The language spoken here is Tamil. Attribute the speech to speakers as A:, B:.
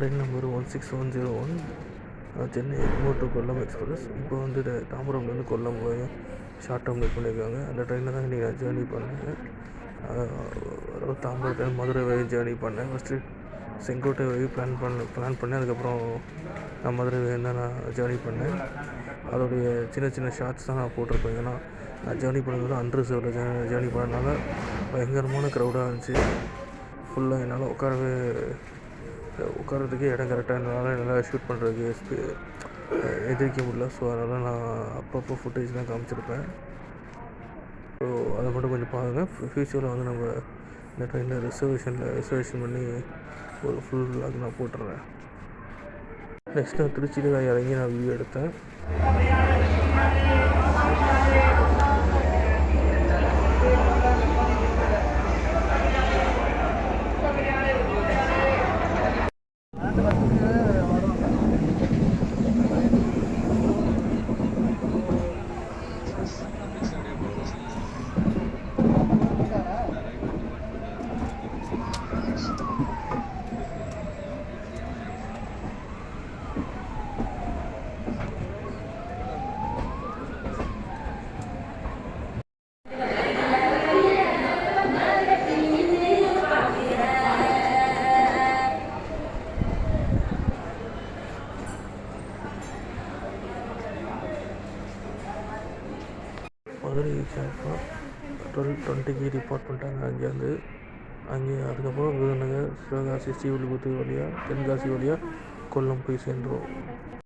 A: Train number one six one zero one Chennai Egmore to Kollam express. இப்போ வந்து தாம்பரம்லேருந்து கொல்லம் போய் ஷார்ட் டேர்ம் லேட் பண்ணியிருக்காங்க. அந்த ட்ரெயினில் தான் நீங்கள் ஜேர்னி பண்ணேன். தாம்பரத்தில் மதுரை வரை ஜேர்னி பண்ணேன். ஃபஸ்ட்டு செங்கோட்டை வரை பிளான் பண்ண பிளான் பண்ணேன். அதுக்கப்புறம் நான் மதுரை தான் நான் ஜேர்னி பண்ணேன். அதோடைய சின்ன சின்ன ஷார்ட்ஸ் தான் நான் போட்டிருப்பேன். ஏன்னா நான் ஜேர்னி பண்ணுறது அன்ரிசர்வில் ஜே ஜேர்னி பண்ணனால பயங்கரமான க்ரௌடாக இருந்துச்சு. ஃபுல்லாக என்னால் உட்காரவே உட்காரதுக்கே இடம் கரெக்டாக இருந்ததுனால என்னால் ஷூட் பண்ணுறதுக்கு ஸ்பே- எதிர்க்க முடியல. ஸோ அதனால் நான் அப்பப்போ ஃபுட்டேஜ்லாம் காமிச்சிருப்பேன். ஸோ அதை மட்டும் கொஞ்சம் பாருங்கள் ஃப்யூச்சரில் வந்து நம்ம இந்த ட்ரெயினில் ரிசர்வேஷனில் ரிசர்வேஷன் பண்ணி ஒரு ஃபுல் vlog நான் போட்டுறேன். நெக்ஸ்ட் நான் திருச்சியில் நான் இறங்கி நான் வியூ எடுத்தேன். மதுரை சேப்பா டுவெல் டுவெண்ட்டிக்கு ரிப்போர்ட் பண்ணிட்டாங்க. அங்கேருந்து அங்கே அதுக்கப்புறம் விருதுநகர் சிவகாசி ஸ்ரீவில்லிபுத்தூர் வழியாக தென்காசி வழியாக கொல்லம் போய் சேர்ந்துருவோம்